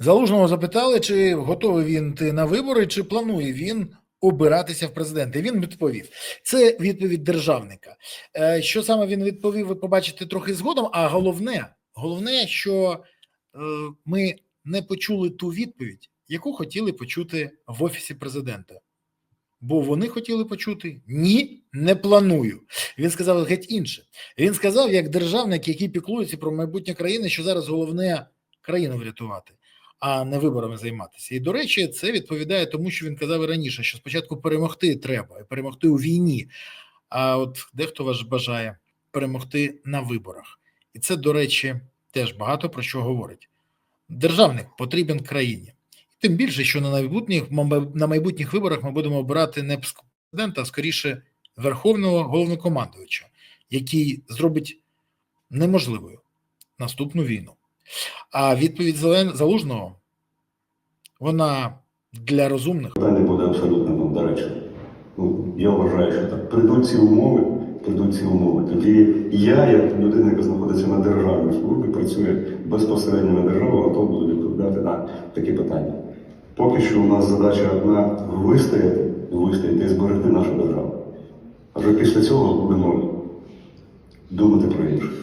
Залужного запитали, чи готовий він йти на вибори, чи планує він обиратися в президенти. Він відповів: це відповідь державника. Е, Що саме він відповів, ви побачите трохи згодом. А головне, головне, що е, ми не почули ту відповідь, яку хотіли почути в офісі президента. Бо вони хотіли почути ні, не планую. Він сказав геть інше. Він сказав, як державник, який піклується про майбутнє країни, що зараз головне країну врятувати, а не виборами займатися. І до речі, це відповідає тому, що він казав і раніше, що спочатку перемогти треба, і перемогти у війні. А от дехто вас бажає перемогти на виборах. І це, до речі, теж багато про що говорить. Державник потрібен країні. Тим більше, що на майбутніх на майбутніх виборах ми будемо обирати не президента, а скоріше верховного головнокомандувача, який зробить неможливою наступну війну. А відповідь Зелен Залужного вона для розумних. Питання буде абсолютно ну, до речі. Ну, я вважаю, що так прийдуть ці умови, прийдуть ці умови. Тоді я, як людина, яка знаходиться на державній службі, працює безпосередньо на державу, готов буду відповідати на такі питання. Поки що у нас задача одна вистояти, вистояти і зберегти нашу державу. А вже після цього будемо думати про інше.